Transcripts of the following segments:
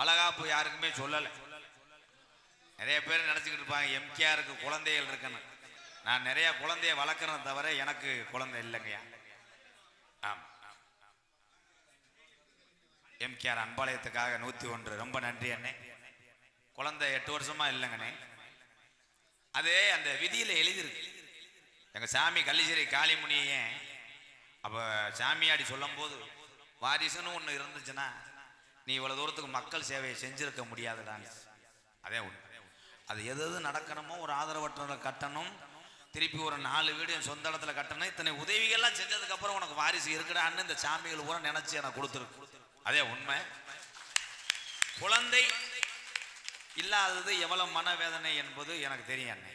வளகாப்பு யாருக்குமே சொல்லலை. நிறைய பேர் நினச்சிக்கிட்டு இருப்பாங்க எம்கேஆருக்கு குழந்தைகள் இருக்குன்னு. நான் நிறைய குழந்தைய வளர்க்குறேன் தவிர எனக்கு குழந்தை இல்லைங்கய்யா. ஆம். எம்கேஆர் அன்பாளையத்துக்காக நூற்றி ஒன்று. ரொம்ப நன்றி அண்ணே. குழந்தை எட்டு வருஷமா இல்லைங்கண்ணே. அது அந்த விதியில் எழுதியிருக்கு. எங்கள் சாமி கள்ளிச்சேரி காளிமுனியே அப்போ சாமியாடி சொல்லும்போது வாரிசுன்னு ஒன்று இருந்துச்சுன்னா நீ இவ்வளோ தூரத்துக்கு மக்கள் சேவையை செஞ்சிருக்க முடியாதுடான்னு அதே உண்மை அது எது எது நடக்கணுமோ ஒரு ஆதரவற்றவரை கட்டணும். திருப்பி ஒரு நாலு வீடு என் சொந்த இடத்துல கட்டணும். இத்தனை உதவிகள்லாம் செஞ்சதுக்கப்புறம் உனக்கு வாரிசு இருக்குடான்னு இந்த சாமிகள் கூட நினச்சி எனக்கு கொடுத்துருக்கு அதே உண்மை. குழந்தை இல்லாதது எவ்வளவு மனவேதனை என்பது எனக்கு தெரியும் அண்ணே.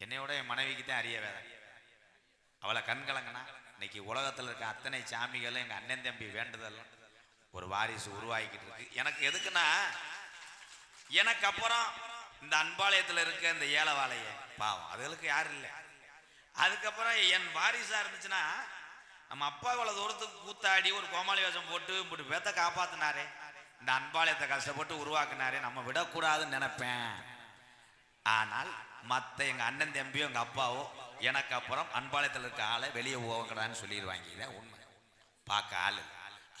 என்னையோட என் மனைவிக்கு தான் அறிய வேதனை. அவளை கண்கலங்கனா இன்னைக்கு உலகத்தில் இருக்க அத்தனை சாமிகளும் எங்கள் அண்ணன் தம்பி வேண்டுதல்லாம் ஒரு வாரிசு உருவாகிக்கிட்டு இருக்கு. எனக்கு எதுக்குன்னா எனக்கு அப்புறம் இந்த அன்பாலயத்தில் இருக்க இந்த ஏலவாளைய பாவம் அதுகளுக்கு யாரும் இல்லை. அதுக்கப்புறம் என் வாரிசா இருந்துச்சுன்னா நம்ம அப்பா இவ்வளவு தூரத்துக்கு கூத்தாடி ஒரு கோமாளி வேஷம் போட்டு இப்படி பேத்த காப்பாத்தினாரே. இந்த அன்பாலயத்தை கஷ்டப்பட்டு உருவாக்குனாரே. நம்ம விடக்கூடாதுன்னு நினைப்பேன். ஆனால் மற்ற எங்கள் அண்ணன் தம்பியும் எங்கள் அப்பாவோ எனக்கு அப்புறம் அன்பாலயத்தில் இருக்க ஆளை வெளியே போகக்கூடாதுன்னு சொல்லிடுவாங்க. இதான் உண்மை. பார்க்க ஆள்.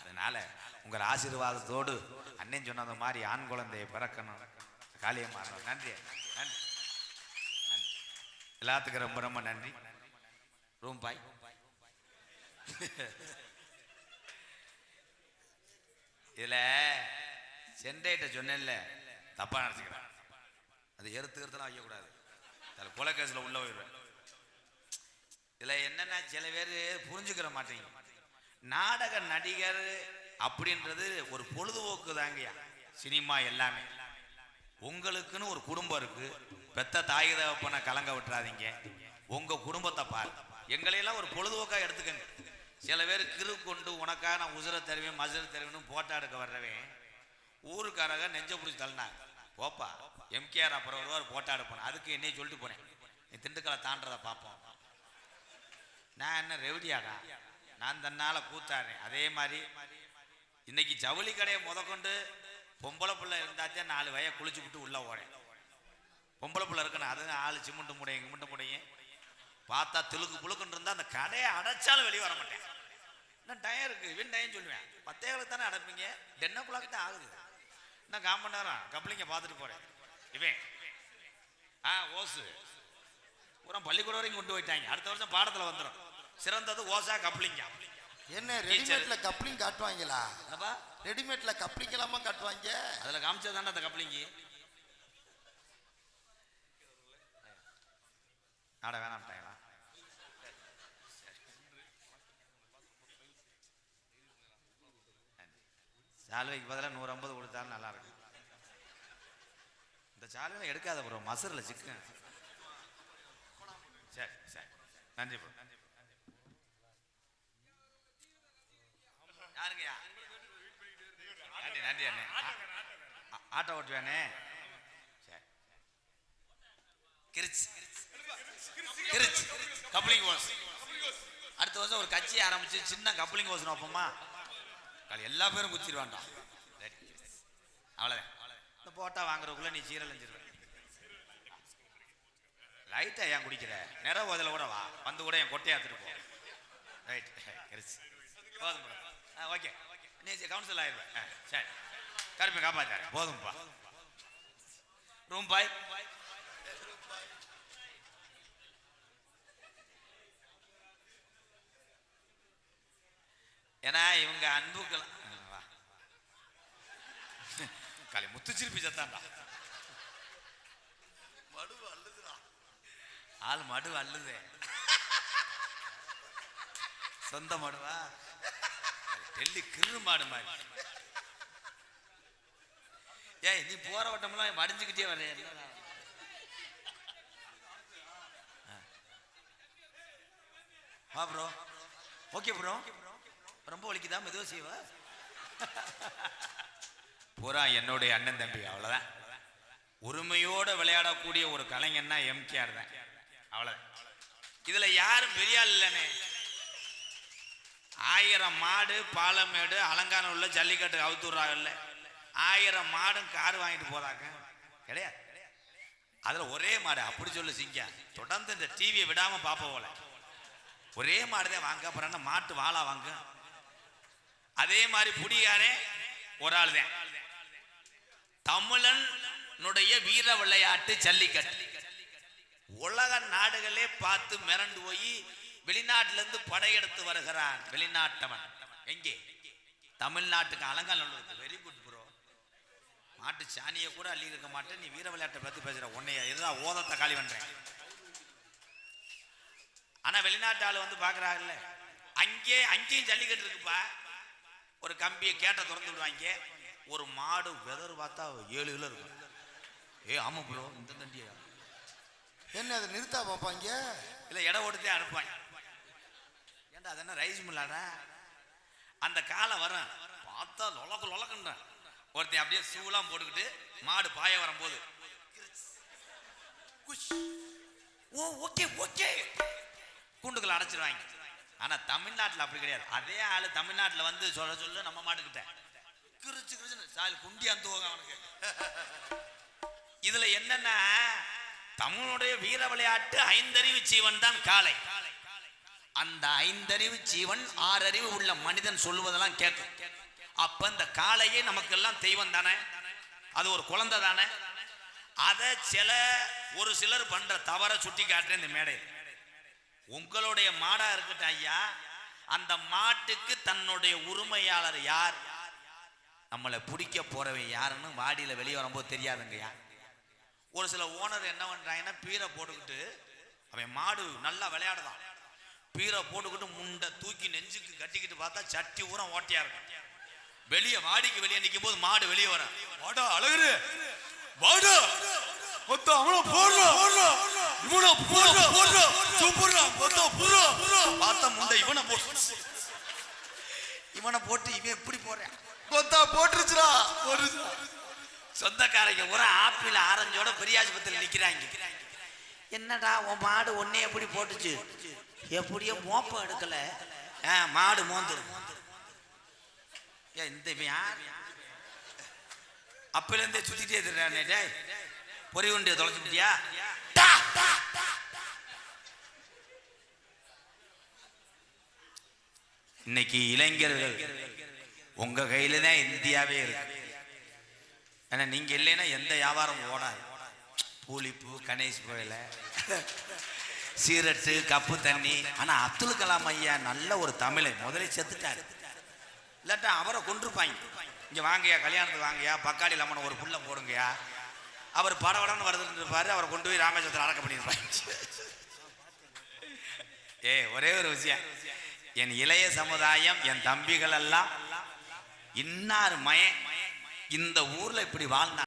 அதனால் அதனால உங்கள் ஆசீர்வாதத்தோடு அண்ணன் சொன்னது மாதிரி ஆண் குழந்தையை பிறக்கணும். காளியம்மா நன்றி நன்றி. நன்றி. எல்லாத்துக்கும் ரொம்ப ரொம்ப நன்றி. ரூம் பாய் இதுல சென்னைட்ட சொன்னேன்ல தப்பா நினச்சிக்கிறேன். அது எறுத்துக்கிறதுலாம் வைக்கக்கூடாது. அதில் கொலைக்கேசில் உள்ள போயிடுவேன். இதில் என்னென்னா சில பேர் புரிஞ்சுக்கிற மாட்டேங்க நாடக நடிகர் அப்படின்றது ஒரு பொழுதுபோக்கு தாங்கய்யா. சினிமா எல்லாமே. உங்களுக்குன்னு ஒரு குடும்பம் இருக்கு. பெத்த தாய் தகப்பனை கலங்க விட்டுறாதீங்க. உங்க குடும்பத்தை பாரு. எங்களையெல்லாம் ஒரு பொழுதுபோக்கா எடுத்துக்கங்க. சில பேர் கிரு கொண்டு உனக்காக நான் உசுர தருவேன் மசுர தருவேன்னு போட்டா எடுக்க வர்றவன் ஊருக்காரங்க நெஞ்ச பிடிச்சி தள்ளினாங்க. போப்பா எம்கேஆர் அப்புறம் வருவார் போட்டா எடுப்பேன். அதுக்கு என்னையும் சொல்லிட்டு போனேன். நீ திண்டுக்கலை தாண்டறத பார்ப்போம் நான் என்ன ரெவடியாடா? நான் தன்னால கூத்தாடுறேன். அதே மாதிரி இன்னைக்கு ஜவுளி கடையை முதற்கொண்டு பொம்பளை பிள்ளை இருந்தாச்சே நாலு வய குளிச்சு விட்டு உள்ள ஓடேன். பொம்பளை பிள்ளை இருக்கணும் அது ஆளு சிமெண்ட் முடியும் கிமெண்ட் முடியும் பார்த்தா திலுக்கு புழுக்குன்னு இருந்தா அந்த கடையை அடைச்சாலும் வெளியே வர மாட்டேன். இன்னும் டயம் இருக்கு? இவன் டயம் சொல்லுவேன். பத்தேகளுக்கு தானே அடைப்பீங்க? டென் ஓ கிளாக் தான் ஆகுது. இன்னும் கால் மணி நேரம்? கப்ளிங்க பார்த்துட்டு போறேன். இவன் ஆ ஓசு. பூரா பள்ளிக்கூடம் வரைக்கும் கொண்டு போயிட்டாங்க. அடுத்த வருஷம் பாடத்துல வந்துடும் சிறந்தது ஓசா கப்ளிங்க. என்ன ரெடிமேட்ல கப்ளிங் காட்டுவாங்களா? என்னப்பா? ரெடிமேட்ல கப்ளிங் எல்லாமா காட்டுவாங்க. அதுல காமிச்சது தானே அந்த கப்ளிங்கி ஆட வேணாம்ட்டாங்களா சால்வைக்கு பதிலாக நூறு ஐம்பது கொடுத்தாலும் நல்லா இருக்கும். இந்த சால்வை எடுக்காத ப்ரோ மசரில் சிக்கன். சரி சரி. நன்றி ப்ரோ நன்றி யாருங்கய்யா நன்றி நன்றி அண்ணே ஆட்டோ ஓட்டுவானே சரி. கிரிச். கிரிச். கப்ளிங் ஓஸ் அடுத்த வருஷம் ஒரு கட்சி ஆரம்பிச்சு சின்ன கப்ளிங் ஓஸ் நோப்போமா? கால் எல்லா பேரும் குச்சிருவான்டா. அவ்வளோதான் இந்த போட்டா வாங்குறதுக்குள்ள நீ சீரழிஞ்சிருவ. லைட்டா ஏன் குடிக்கிற? நிற ஓதல கூட வா. வந்து கூட என் கொட்டையை எடுத்துட்டு போ. ரைட் கிரிச்சு போதும். ஓகே. கவுன்சில் ஆயிடுவேன். சரி. கருப்பை காப்பாத்தாரு போதும்ப்பா ரூம் பாய் ஏன்னா இவங்க அன்புக்கெல்லாம். காலை முத்துச்சிருப்பி சத்தாண்டா. மடு ஆள் மடு அள்ளுதே. சொந்த மாடுவா? டெல்லி கிரு மாடு மாதிரி. ஏய் நீ போற வட்டமெல்லாம் மடிஞ்சுக்கிட்டே வர வா ப்ரோ ஓகே ப்ரோ ரொம்ப வலிக்குதா? மெதுவாக செய்வா? பூரா என்னுடைய அண்ணன் தம்பி அவ்வளோதான் உரிமையோடு விளையாடக்கூடிய ஒரு கலைஞன்னா எம்கேஆர் தான். அவ்வளோதான் இதுல யாரும் பெரிய இல்லைன்னு ஆயிரம் மாடு பாலமேடு அலங்கானம் உள்ள ஜல்லிக்கட்டு அவுத்துறாங்கல்ல ஆயிரம் மாடும் கார் வாங்கிட்டு போறாங்க. கிடையாது. அதுல ஒரே மாடு அப்படி சொல்லு சிங்க தொடர்ந்து இந்த டிவியை விடாம பார்ப்போம் போல. ஒரே மாடுதான் வாங்க அப்புறம் என்ன மாட்டு வாழா வாங்க? அதே மாதிரி புடியாரே ஒரு ஆள் தான் தமிழனுடைய வீர விளையாட்டு ஜல்லிக்கட்டு. உலக நாடுகளே பார்த்து மிரண்டு போய் வெளிநாட்டுல இருந்து படையெடுத்து வருகிறான். வெளிநாட்டவன். எங்கே? தமிழ்நாட்டுக்கு அலங்காநல்லூருக்கு வெரி குட் ப்ரோ மாட்டு சாணியை கூட அள்ளி இருக்க மாட்டேன். நீ வீர விளையாட்டை பத்தி பேசுற. உன்னைய இதுதான் ஓதத்தை காலி பண்றேன். ஆனா வெளிநாட்டு ஆளு வந்து பாக்குறாங்கல்ல அங்கே அங்கேயும் ஜல்லிக்கட்டு இருக்குப்பா. ஒரு கம்பியை கேட்ட திறந்து விடுவாங்க. ஒரு மாடு வெதர் பார்த்தா ஏழு கிலோ இருக்கும். ஏ ஆமா ப்ரோ இந்த தண்டியா? என்ன அதை நிறுத்தா பார்ப்பாங்க? இல்ல இடம் ஓடுத்தே அனுப்புவாங்க. ஏண்டா அது என்ன ரைஸ் மில்லாடா அந்த காலம் வரும் பார்த்தா லொலக்கு லொலக்குன்ற. ஒருத்தன் அப்படியே சூலாம் போட்டுக்கிட்டு மாடு பாய வரும்போது ஓ ஓகே ஓகே. கூண்டுக்குள்ள அடைச்சிருவாங்க. ஆனா தமிழ்நாட்டுல அப்படி கிடையாது. அதே ஆளு தமிழ்நாட்டுல வந்து சொல்ல சொல்ல நம்ம மாட்டுக்கிட்ட கிரிச்சு கிரிச்சுன்னு சால் குண்டி அந்த அவனுக்கு. இதுல என்னன்னா தமிழுடைய வீர விளையாட்டு ஐந்தறிவு ஜீவன் தான் காளை. அந்த ஐந்தறிவு ஜீவன் ஆறறிவு உள்ள மனிதன் சொல்லுவதெல்லாம் கேட்கும் அப்ப இந்த காளையே நமக்கெல்லாம் தெய்வம் தானே? அது ஒரு குழந்தை தானே? அதை சில ஒரு சிலர் பண்ற தவற சுட்டி காட்டுறேன் இந்த மேடையில். உங்களுடைய மாடா இருக்கட்டும் ஐயா அந்த மாட்டுக்கு தன்னுடைய உரிமையாளர் யார்? நம்மளை பிடிக்க போறவன் யாருன்னு வாடியில் வெளியே வரும்போது தெரியாதுங்கய்யா ஒரு சில ஓனர் என்ன பண்றாங்கன்னா பீரை போட்டுக்கிட்டு அவன் மாடு நல்லா விளையாடுதான். பீரை போட்டுக்கிட்டு முண்டை தூக்கி நெஞ்சுக்கு கட்டிக்கிட்டு பார்த்தா சட்டி ஊரம் ஓட்டையா இருக்கும். வெளியே வாடிக்கு வெளியே நிற்கும் போது மாடு வெளியே வரும். வாடா அழகுரு. வாடா. மொத்தம் அவனை போடுறா. இவனை போடுறா. போடுறா சூப்பர்ரா. மொத்தம் போடுறா பார்த்தா முண்டை இவனை போட்டு இவனை போட்டு இவன் எப்படி போறேன் கொத்தா போட்டுருச்சுடா. போட்டுருச்சு சொந்தக்காரங்க ஒரு ஆப்பிள் ஆரஞ்சோட பெரியாஸ்பத்திரியில் நிற்கிறாங்க என்னடா உன் மாடு ஒன்னே எப்படி போட்டுச்சு? எப்படியோ மோப்பம் எடுக்கல. மாடு மோந்துடும் இந்த இவன் யார்? அப்பிலேருந்தே சுத்திட்டே இருக்கிறானே டே பொறி உண்டிய தொலைச்சுட்டியா இன்னைக்கு இளைஞர்கள் உங்க கையில தான் இந்தியாவே இருக்கு. ஏன்னா நீங்க இல்லைன்னா எந்த வியாபாரம் ஓடாது. பூலிப்பூ கணேஷ் கோயில. சீரட்டு கப்பு தண்ணி. ஆனா அப்துல் கலாம் ஐயா நல்ல ஒரு தமிழை முதலே செத்துட்டாரு. இல்லாட்டா அவரை கொண்டிருப்பாங்க இங்க வாங்கய்யா கல்யாணத்துக்கு வாங்கியா பக்காடி லம்மனை ஒரு புள்ள போடுங்கயா அவர் படவடன்னு வருதுன்னு இருப்பாரு அவரை கொண்டு போய் ராமேஸ்வரத்தில் அடக்க பண்ணியிருப்பாங்க ஏ ஒரே ஒரு விஷயம். என் இளைய சமுதாயம் என் தம்பிகள் எல்லாம் இன்னார் மய இந்த ஊர்ல இப்படி வாழ்ந்தான்